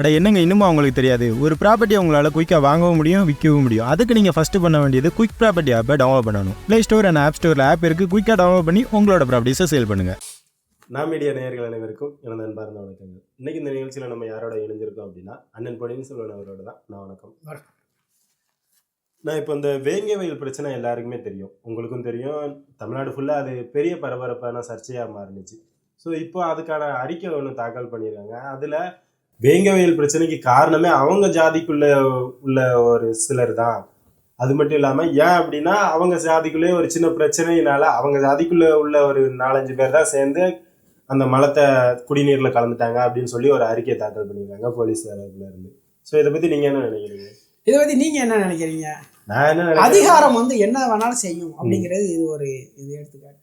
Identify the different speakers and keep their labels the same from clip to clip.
Speaker 1: அட என்னங்க இன்னுமா உங்களுக்கு தெரியாது? ஒரு ப்ராப்பர்ட்டி உங்களால் குயிக்காக வாங்கவும் முடியும் விற்கவும் முடியும். அதுக்கு நீங்கள் ஃபஸ்ட்டு பண்ண வேண்டியது குயிக் ப்ராப்பர்ட்டி ஆப்பை டவுன்லோட் பண்ணணும். ப்ளே ஸ்டோர் அண்ட் ஆப் ஸ்டோரில் ஆப் இருக்குது குயிக்காக டவுன்லோட் பண்ணி உங்களோட ப்ராப்பர்ட்டிஸை சேல் பண்ணுங்கள்
Speaker 2: நான் மீடியா நேயர்கள் அனைவருக்கும் எனது அன்பார்ந்த வணக்கங்கள். இன்னைக்கு இந்த நிகழ்ச்சியில் நம்ம யாரோட இணைஞ்சிருக்கோம் அப்படின்னா அண்ணன் பொன்னியின் செல்வன் அவரோட தான். நான் வணக்கம்.
Speaker 3: வணக்கம்.
Speaker 2: நான் இப்போ இந்த வேங்கை வயல் பிரச்சனை எல்லாருக்குமே தெரியும். உங்களுக்கும் தெரியும். தமிழ்நாடு ஃபுல்லாக அது பெரிய பரபரப்பான சர்ச்சையாக மாறுனுச்சு. ஸோ இப்போ அதுக்கான அறிக்கை ஒன்று தாக்கல் பண்ணியிருக்காங்க அதில் வேங்கை வயல் பிரச்சனைக்கு காரணமே அவங்க ஜாதிக்குள்ள உள்ள ஒரு சிலர் தான். அது மட்டும் இல்லாமல் ஏன் அப்படின்னா அவங்க ஜாதிக்குள்ளே ஒரு சின்ன பிரச்சனையினால அவங்க ஜாதிக்குள்ளே உள்ள ஒரு நாலஞ்சு பேர் தான் சேர்ந்து அந்த மலத்தை குடிநீரில் கலந்துட்டாங்க அப்படின்னு சொல்லி ஒரு அறிக்கை தாக்கல் பண்ணியிருக்காங்க போலீஸ் இருந்து. ஸோ இதை பற்றி நீங்கள் என்ன நினைக்கிறீங்க?
Speaker 3: இதை பத்தி நீங்க என்ன நினைக்கிறீங்க?
Speaker 2: நான் என்ன
Speaker 3: அதிகாரம் வந்து என்ன வேணாலும் செய்யும் அப்படிங்கிறது இது ஒரு இது எடுத்துக்காட்டு.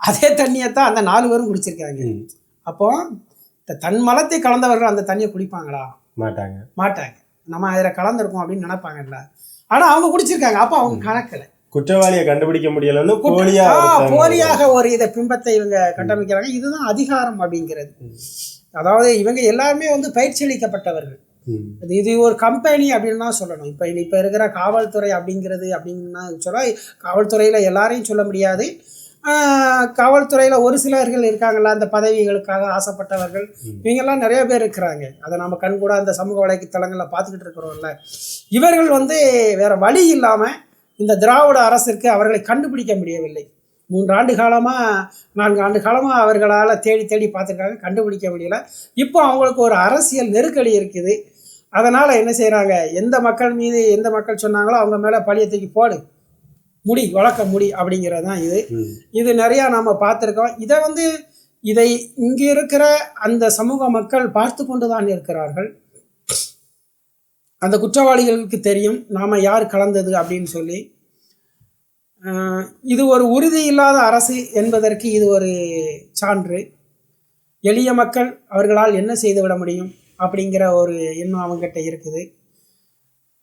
Speaker 3: அதே தண்ணியை தான் அந்த நாலு பேரும் குடிச்சிருக்காங்க. அப்போ தன் மலத்தை கலந்தவர்கள் அந்த தண்ணியை குடிப்பாங்களா?
Speaker 2: மாட்டாங்க.
Speaker 3: மாட்டாங்க. நம்ம அதில் கலந்துருக்கோம் அப்படின்னு நினைப்பாங்கல்ல. ஆனா அவங்க குடிச்சிருக்காங்க. அப்போ அவங்க கணக்கில்.
Speaker 2: குற்றவாளியை கண்டுபிடிக்க முடியலன்னு
Speaker 3: போலியாக ஒரு இதை பிம்பத்தை இவங்க கட்டமைக்கிறாங்க. இதுதான் அதிகாரம் அப்படிங்கிறது. அதாவது இவங்க எல்லாருமே வந்து பயிற்சி அளிக்கப்பட்டவர்கள் இது இது ஒரு கம்பெனி அப்படின்னு தான் சொல்லணும். இப்போ இப்போ இருக்கிற காவல்துறை அப்படிங்கிறது அப்படின்னா சொல்ல காவல்துறையில் எல்லாரையும் சொல்ல முடியாது. காவல்துறையில் ஒரு சிலர்கள் இருக்காங்கல்ல அந்த பதவிகளுக்காக ஆசைப்பட்டவர்கள். இவங்கெல்லாம் நிறைய பேர் இருக்கிறாங்க. அதை நம்ம கண்கூட அந்த சமூக வலைத்தளங்களில் பார்த்துக்கிட்டு இருக்கிறோம்ல. இவர்கள் வந்து வேற வழி இல்லாமல் இந்த திராவிட அரசிற்கு அவர்களை கண்டுபிடிக்க முடியவில்லை. மூன்று ஆண்டு காலமாக நான்கு ஆண்டு காலமாக அவர்களால் தேடி தேடி பார்த்துருக்காங்க கண்டுபிடிக்க முடியல. இப்போ அவங்களுக்கு ஒரு அரசியல் நெருக்கடி இருக்குது. அதனால் என்ன செய்கிறாங்க எந்த மக்கள் மீது எந்த மக்கள் சொன்னாங்களோ அவங்க மேலே பழிய தூக்கி போடு. முடி வழக்க முடி அப்படிங்கிறது தான் இது இது நிறையா நாம் பார்த்துருக்கோம். இதை வந்து இதை இங்கே இருக்கிற அந்த சமூக மக்கள் பார்த்து கொண்டு தான் இருக்கிறார்கள். அந்த குற்றவாளிகளுக்கு தெரியும் நாம் யார் கலந்தது அப்படின்னு சொல்லி. இது ஒரு உறுதி இல்லாத அரசு என்பதற்கு இது ஒரு சான்று. எளிய மக்கள் அவர்களால் என்ன செய்து விட முடியும் அப்படிங்கிற ஒரு எண்ணம் அவங்ககிட்ட இருக்குது.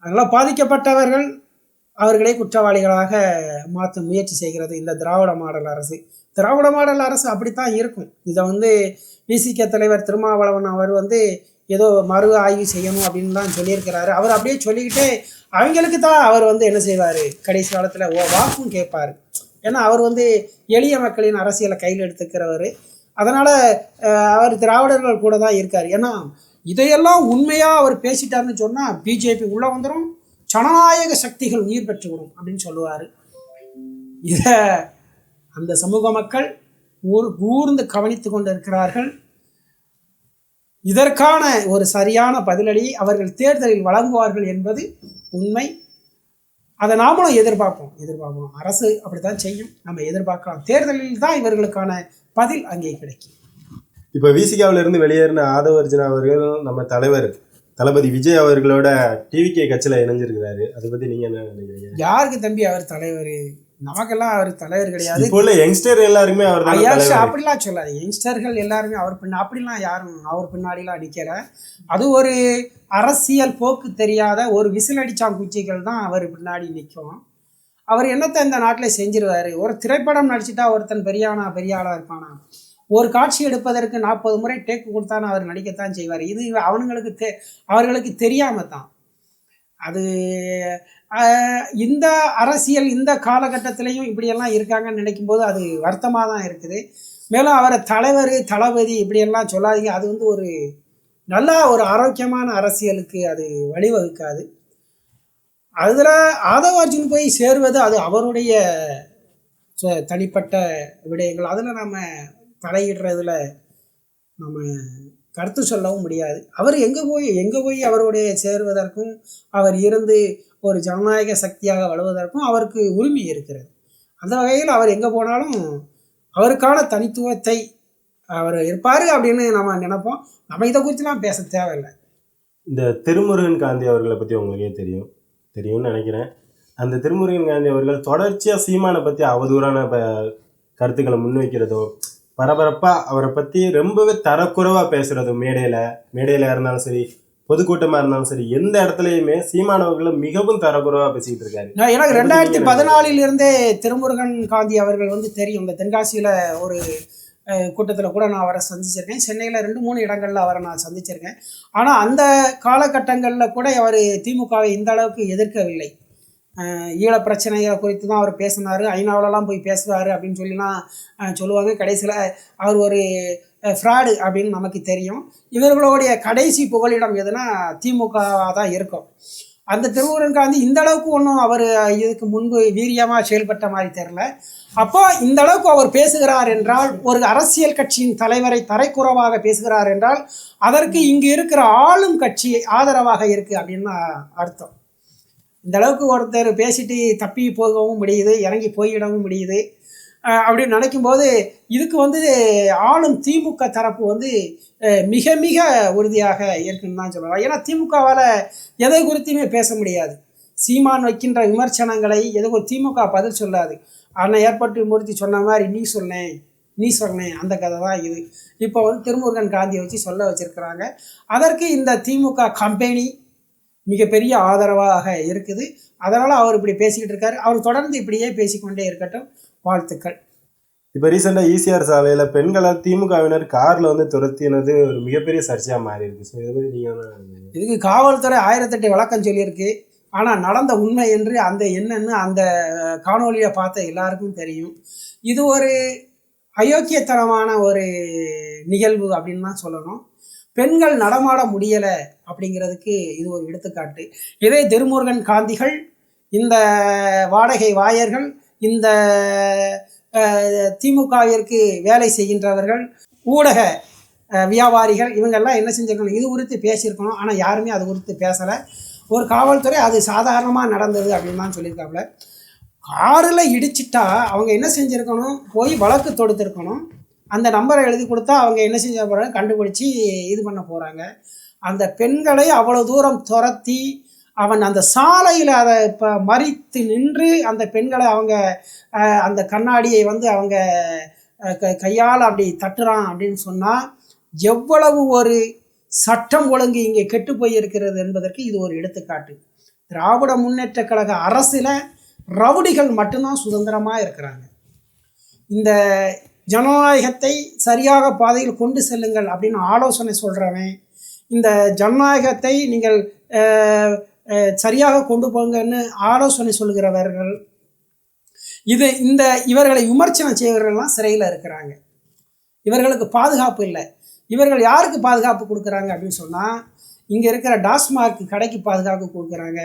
Speaker 3: அதனால் பாதிக்கப்பட்டவர்கள் அவர்களே குற்றவாளிகளாக மாற்ற முயற்சி செய்கிறது இந்த திராவிட மாடல் அரசு. திராவிட மாடல் அரசு அப்படித்தான் இருக்கும். இதை வந்து விசிக தலைவர் திருமாவளவன் அவர் வந்து ஏதோ மறு ஆய்வு செய்யணும் அப்படின்னு தான் சொல்லியிருக்கிறாரு. அவர் அப்படியே சொல்லிக்கிட்டே அவங்களுக்கு தான் அவர் வந்து என்ன செய்வார்? கடைசி காலத்தில் ஓ வாக்கும் கேட்பார். ஏன்னா அவர் வந்து எளிய மக்களின் அரசியலை கையில் எடுத்துக்கிறவர். அதனால் அவர் திராவிடர்கள் கூட தான் இருக்கார். ஏன்னா இதையெல்லாம் உண்மையாக அவர் பேசிட்டாருன்னு சொன்னால் பிஜேபி உள்ளே வந்துடும் ஜனநாயக சக்திகள் உயிர் பெற்றுவிடும் அப்படின்னு சொல்லுவார். இதை அந்த சமூக மக்கள் ஊர் கூர்ந்து கவனித்து கொண்டு இருக்கிறார்கள் இதற்கான ஒரு சரியான பதிலடி அவர்கள் தேர்தலில் வழங்குவார்கள் என்பது உண்மை. அதை நாமளும் எதிர்பார்ப்போம் எதிர்பார்ப்போம் அரசு அப்படித்தான் செய்யும். நம்ம எதிர்பார்க்கலாம். தேர்தலில் தான் இவர்களுக்கான பதில் அங்கே கிடைக்கும்.
Speaker 2: இப்போ விசிகாவிலிருந்து வெளியேறின ஆதவ அவர்கள் நம்ம தலைவர் தளபதி விஜய் அவர்களோட டிவிகே கட்சியில் இணைஞ்சிருக்கிறாரு. அதை பற்றி நீங்கள் என்ன நினைக்கிறீங்க?
Speaker 3: யாருக்கு தம்பி அவர் தலைவர்? நமக்கெல்லாம் அவர் தலைவர் கிடையாது.
Speaker 2: இப்போ உள்ள யங்ஸ்டர் எல்லாருமே அவர் தான்
Speaker 3: அப்படிலாம் சொல்லாது யங்ஸ்டர்கள் எல்லாருமே அவர் பின்ன அப்படிலாம் யாரும் அவர் பின்னாடிலாம் நிற்கல அது ஒரு அரசியல் போக்கு தெரியாத ஒரு விசில் அடிச்சான் குச்சிகள் தான் அவர் பின்னாடி நிற்கும் அவர் என்னத்தை இந்த நாட்டில் செஞ்சிருவாரு? ஒரு திரைப்படம் நடிச்சிட்டா ஒருத்தன் பெரியானா பெரிய ஆளாக இருப்பானா? ஒரு காட்சி எடுப்பதற்கு நாற்பது முறை டேக்கு கொடுத்தான்னு அவர் நடிக்கத்தான் செய்வார். இது அவனுங்களுக்கு தெ அவர்களுக்கு தெரியாம தான் அது இந்த அரசியல் இந்த காலகட்டத்திலையும் இப்படியெல்லாம் இருக்காங்கன்னு நினைக்கும்போது அது வருத்தமாக தான் இருக்குது. மேலும் அவரை தலைவர் தளபதி இப்படியெல்லாம் சொல்லாதீங்க. அது வந்து ஒரு நல்லா ஒரு ஆரோக்கியமான அரசியலுக்கு அது வழிவகுக்காது. அதில் ஆதவார்ஜுன் போய் சேருவது அது அவருடைய ச- தனிப்பட்ட விடயங்கள். அதில் நம்ம தலையிடுறதுல நம்ம கருத்து சொல்லவும் முடியாது. அவர் எங்கே போய் எங்கே போய் அவருடைய சேருவதற்கும் அவர் இருந்து ஒரு ஜனநாயக சக்தியாக வழுவதற்கும் அவருக்கு உரிமை இருக்கிறது. அந்த வகையில் அவர் எங்கே போனாலும் அவருக்கான தனித்துவத்தை அவர் இருப்பார் அப்படின்னு நம்ம நினைப்போம். நம்ம இதை குறித்துலாம் பேச தேவையில்லை.
Speaker 2: இந்த திருமுருகன் காந்தி அவர்களை பற்றி உங்களுக்கே தெரியும். தெரியும்னு நினைக்கிறேன். அந்த திருமுருகன் காந்தி அவர்கள் தொடர்ச்சியாக சீமானை பற்றி அவதூறான கருத்துக்களை முன்வைக்கிறதோ பரபரப்பாக அவரை பற்றி ரொம்பவே தரக்குறைவாக பேசுகிறதோ மேடையில் மேடையில் இருந்தாலும் சரி பொதுக்கூட்டமாக இருந்தாலும் சரி எந்த இடத்துலையுமே சீமானவர்களை மிகவும் தரக்குறைவாக பேசிக்கிட்டு இருக்காரு.
Speaker 3: எனக்கு ரெண்டாயிரத்தி பதினாலில் இருந்தே திருமுருகன் காந்தி அவர்கள் வந்து தெரியும். இந்த தென்காசியில் ஒரு கூட்டத்தில் கூட நான் அவரை சந்திச்சிருக்கேன். சென்னையில் ரெண்டு மூணு இடங்களில் அவரை நான் சந்திச்சிருக்கேன். ஆனால் அந்த காலகட்டங்களில் கூட அவர் திமுகவை இந்த அளவுக்கு எதிர்க்கவில்லை. ஈழ பிரச்சனைகளை குறித்து தான் அவர் பேசினார். ஐநாவிலலாம் போய் பேசுவார் அப்படின்னு சொல்லிலாம் சொல்லுவாங்க. கடைசியில் அவர் ஒரு ஃப்ராடு அப்படின்னு நமக்கு தெரியும். இவர்களுடைய கடைசி புகலிடம் எதுனா திமுகவாக தான் இருக்கும். அந்த திருவுருன் காந்தி இந்த அளவுக்கு ஒன்றும் அவர் இதுக்கு முன்பு வீரியமாக செயல்பட்ட மாதிரி தெரில அப்போ இந்த அளவுக்கு அவர் பேசுகிறார் என்றால் ஒரு அரசியல் கட்சியின் தலைவரை தரைக்குறவாக பேசுகிறார் என்றால் அதற்கு இங்கு இருக்கிற ஆளும் கட்சி ஆதரவாக இருக்குது அப்படின்னு அர்த்தம். இந்த அளவுக்கு ஒருத்தர் பேசிட்டு தப்பி போகவும் முடியுது இறங்கி போயிடவும் முடியுது. அப்படின்னு நினைக்கும்போது இதுக்கு வந்து ஆளும் திமுக தரப்பு வந்து மிக மிக உறுதியாக இருக்குன்னு தான் சொல்லலாம். ஏன்னா திமுகவால் எதை குறித்துமே பேச முடியாது. சீமான் வைக்கின்ற விமர்சனங்களை எதுவும் ஒரு திமுக பதில் சொல்லாது. அண்ணன் ஏற்பட்டு மூர்த்தி சொன்ன மாதிரி நீ சொன்னேன் நீ சொன்னேன் அந்த கதை தான் இது. இப்போ வந்து திருமுருகன் காந்தியை வச்சு சொல்ல வச்சுருக்கிறாங்க. அதற்கு இந்த திமுக கம்பெனி மிகப்பெரிய ஆதரவாக இருக்குது. அதனால் அவர் இப்படி பேசிக்கிட்டு இருக்காரு. அவர் தொடர்ந்து இப்படியே பேசிக்கொண்டே இருக்கட்டும். வாழ்த்துக்கள்.
Speaker 2: இப்போ ரீசெண்டாக ஈசிஆர் சாலையில் பெண்களை திமுகவினர் காரில் வந்து துரத்தினது ஒரு மிகப்பெரிய சர்ச்சையாக மாறி இருக்கு ஸோ இதை பற்றி நீங்கள்?
Speaker 3: இதுக்கு காவல்துறை ஆயிரத்தெட்டு விளக்கம் சொல்லியிருக்கு. ஆனால் நடந்த உண்மை என்று அந்த என்னன்னு அந்த காணொலியை பார்த்த எல்லாருக்கும் தெரியும். இது ஒரு அயோக்கியத்தனமான ஒரு நிகழ்வு அப்படின்னு தான் சொல்லணும். பெண்கள் நடமாட முடியலை அப்படிங்கிறதுக்கு இது ஒரு எடுத்துக்காட்டு. இதே திருமுருகன் காந்திகள் இந்த வாடகை வாயர்கள் இந்த திமுகவிற்கு வேலை செய்கின்றவர்கள் ஊடக வியாபாரிகள் இவங்கெல்லாம் என்ன செஞ்சிருக்கணும்? இது குறித்து பேசியிருக்கணும். ஆனால் யாருமே அது குறித்து பேசலை. ஒரு காவல்துறை அது சாதாரணமாக நடந்தது அப்படின்னு தான் சொல்லியிருக்காப்புல. காரில் இடிச்சிட்டா அவங்க என்ன செஞ்சுருக்கணும்? போய் வழக்கு தொடுத்துருக்கணும். அந்த நம்பரை எழுதி கொடுத்தா அவங்க என்ன செஞ்ச போகிறாங்க கண்டுபிடிச்சி இது பண்ண போகிறாங்க அந்த பெண்களை அவ்வளோ தூரம் துரத்தி அவன் அந்த சாலையில் அதை இப்போ மறித்து நின்று அந்த பெண்களை அவங்க அந்த கண்ணாடியை வந்து அவங்க க கையால் அப்படி தட்டுறான் அப்படின்னு சொன்னால் எவ்வளவு ஒரு சட்டம் ஒழுங்கு இங்கே கெட்டு போயிருக்கிறது என்பதற்கு இது ஒரு எடுத்துக்காட்டு. திராவிட முன்னேற்ற கழக அரசில் ரவுடிகள் மட்டும்தான் சுதந்திரமாக இருக்கிறாங்க. இந்த ஜனநாயகத்தை சரியாக பாதையில் கொண்டு செல்லுங்கள் அப்படின்னு ஆலோசனை சொல்கிறவன் இந்த ஜனநாயகத்தை நீங்கள் சரியாக கொண்டு போங்கன்னு ஆலோசனை சொல்கிறவர்கள் இது இந்த இவர்களை விமர்சனம் செய்வர்கள்லாம் சிறையில் இருக்கிறாங்க. இவர்களுக்கு பாதுகாப்பு இல்லை. இவர்கள் யாருக்கு பாதுகாப்பு கொடுக்குறாங்க அப்படின்னு சொன்னால் இங்கே இருக்கிற டாஸ்மார்க் கடைக்கு பாதுகாப்பு கொடுக்குறாங்க.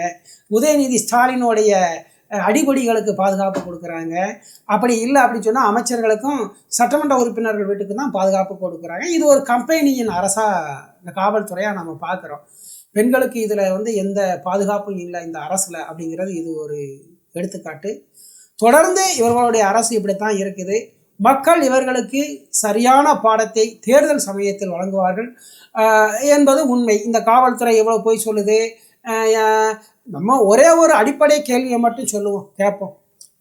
Speaker 3: உதயநிதி ஸ்டாலினுடைய அடிபடிகளுக்கு பாதுகாப்பு கொடுக்குறாங்க. அப்படி இல்லை அப்படின்னு சொன்னால் அமைச்சர்களுக்கும் சட்டமன்ற உறுப்பினர்கள் வீட்டுக்கு தான் பாதுகாப்பு கொடுக்குறாங்க. இது ஒரு கம்பெனியின் அரசாக இந்த காவல்துறையாக நம்ம பார்க்குறோம் பெண்களுக்கு இதில் வந்து எந்த பாதுகாப்பும் இல்லை இந்த அரசில் அப்படிங்கிறது இது ஒரு எடுத்துக்காட்டு. தொடர்ந்து இவர்களுடைய அரசு இப்படி தான் இருக்குது. மக்கள் இவர்களுக்கு சரியான பாடத்தை தேர்தல் சமயத்தில் வழங்குவார்கள். என்பது உண்மை. இந்த காவல்துறை எவ்வளோ போய் சொல்லுது? நம்ம ஒரே ஒரு அடிப்படை கேள்வியை மட்டும் சொல்லுவோம் கேட்போம்.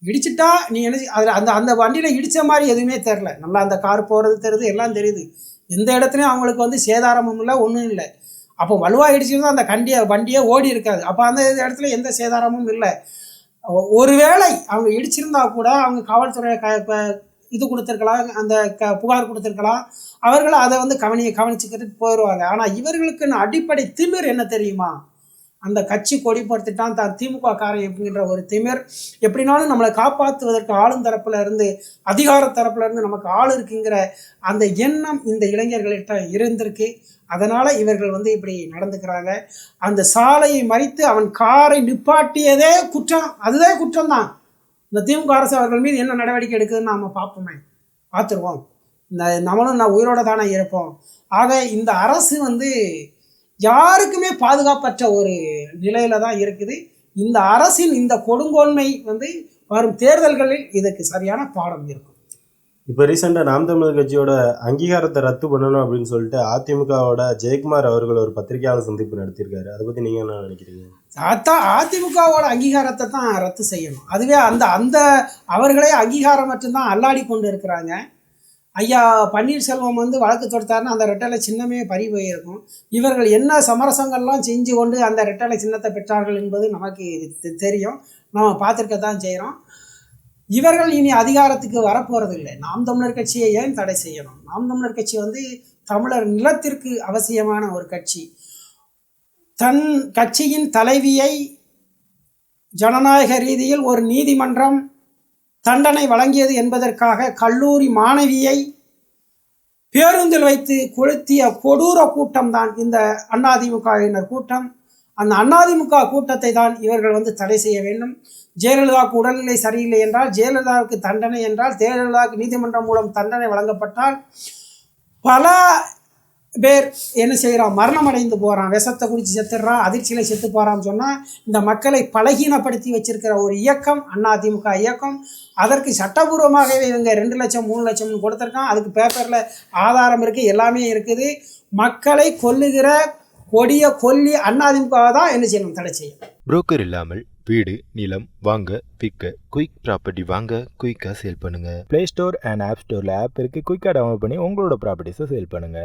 Speaker 3: இடிச்சிட்டா நீ என்ன அதில் அந்த அந்த வண்டியில் இடித்த மாதிரி எதுவுமே தெரில நல்லா அந்த கார் போகிறது தெரியுது எல்லாம் தெரியுது. எந்த இடத்துலையும் அவங்களுக்கு வந்து சேதாரமும் இல்லை ஒன்றும் இல்லை. அப்போ வலுவாக இடிச்சிருந்தால் அந்த கண்டியை வண்டியே ஓடி இருக்காது. அப்போ அந்த இடத்துல எந்த சேதாரமும் இல்லை. ஒ- ஒருவேளை அவங்க இடிச்சிருந்தா கூட அவங்க காவல்துறை க இப்போ இது கொடுத்துருக்கலாம் அந்த க புகார் கொடுத்துருக்கலாம். அவர்கள் அதை வந்து கவனி கவனிச்சுக்கிட்டு போயிடுவாங்க ஆனால் இவர்களுக்குன்னு அடிப்படை திமிர் என்ன தெரியுமா? அந்த கட்சி கொடிப்படுத்திட்டான் தான் திமுக காரன் அப்படின்ற ஒரு திமிர். எப்படினாலும் நம்மளை காப்பாற்றுவதற்கு ஆளும் தரப்புல இருந்து அதிகார தரப்புல இருந்து நமக்கு ஆள் இருக்குங்கிற அந்த எண்ணம் இந்த இளைஞர்கள்ட்ட இருந்திருக்கு. அதனால இவர்கள் வந்து இப்படி நடந்துக்கிறாங்க. அந்த சாலையை மறித்து அவன் காரை நிப்பாட்டியதே குற்றம். அதுவே குற்றம் தான் இந்த திமுக அரசு அவர்கள் மீது என்ன நடவடிக்கை எடுக்குதுன்னு நாம பார்ப்போமே. பார்த்துருவோம். இந்த நம்மளும் நான் உயிரோட தானே இருப்போம். ஆக இந்த அரசு வந்து யாருக்குமே பாதுகாப்பற்ற ஒரு நிலையில தான் இருக்குது. இந்த அரசின் இந்த கொடுங்கோன்மை வந்து வரும் தேர்தல்களில் இதுக்கு சரியான பாடம் இருக்கும்.
Speaker 2: இப்போ ரீசெண்டாக நாம் தமிழர் கட்சியோட அங்கீகாரத்தை ரத்து பண்ணணும் அப்படின்னு சொல்லிட்டு அதிமுகவோட ஜெயக்குமார் அவர்கள் ஒரு பத்திரிகையாளர் சந்திப்பு நடத்தியிருக்காரு. அதை பற்றி நீங்கள் என்ன நினைக்கிறீங்க?
Speaker 3: அதான் அதிமுகவோட அங்கீகாரத்தை தான் ரத்து செய்யணும். அதுவே அந்த அந்த அவர்களே அங்கீகாரம் மட்டும்தான் அல்லாடி கொண்டு இருக்கிறாங்க. ஐயா பன்னீர்செல்வம் வந்து வழக்கு தொடுத்தாருன்னா அந்த ரெட்டலை சின்னமே பறி போயிருக்கும். இவர்கள் என்ன சமரசங்கள்லாம் செஞ்சு கொண்டு அந்த ரெட்டலை சின்னத்தை பெற்றார்கள் என்பது நமக்கு தெரியும். நம்ம பார்த்துருக்க தான் செய்கிறோம் இவர்கள் இனி அதிகாரத்துக்கு வரப்போறதில்லை. நாம் தமிழர் கட்சியை ஏன் தடை செய்யணும்? நாம் தமிழர் கட்சி வந்து தமிழர் நிலத்திற்கு அவசியமான ஒரு கட்சி. தன் கட்சியின் தலைவியை ஜனநாயக ரீதியில் ஒரு நீதிமன்றம் தண்டனை வழங்கியது என்பதற்காக கல்லூரி மாணவியை பேருந்தில் வைத்து கொளுத்திய கொடூர கூட்டம்தான் இந்த அதிமுகவினர் கூட்டம். அந்த அதிமுக கூட்டத்தை தான் இவர்கள் வந்து தடை செய்ய வேண்டும். ஜெயலலிதாவுக்கு உடல்நிலை சரியில்லை என்றால் ஜெயலலிதாவுக்கு தண்டனை என்றால் ஜெயலலிதாவுக்கு நீதிமன்றம் மூலம் தண்டனை வழங்கப்பட்டால் பல பேர் என்ன செய்கிறான் மரணம் அடைந்து போகிறான் விஷத்தை குடித்து செத்துடுறான் அதிர்ச்சியில் செத்து போகிறான்னு சொன்னால் இந்த மக்களை பலகீனப்படுத்தி வச்சிருக்கிற ஒரு இயக்கம் அதிமுக இயக்கம். அதற்கு சட்டபூர்வமாகவே இவங்க ரெண்டு லட்சம் மூணு லட்சம்னு கொடுத்துருக்கான். அதுக்கு பேப்பரில் ஆதாரம் இருக்குது எல்லாமே இருக்குது. மக்களை கொல்லுகிற கொடிய கொல்லி அதிமுக தான் என்ன செய்யணும்? தடை செய்யும்
Speaker 4: புரோக்கர் இல்லாமல் வீடு நிலம் வாங்க விற்க குயிக் ப்ராப்பர்ட்டி வாங்க குயிக்காக சேல் பண்ணுங்கள்
Speaker 1: ப்ளே ஸ்டோர் அண்ட் ஆப் ஸ்டோரில் ஆப் இருக்குது குயிக்காக டவுன்லோட் பண்ணி உங்களோட ப்ராப்பர்ட்டிஸை சேல் பண்ணுங்கள்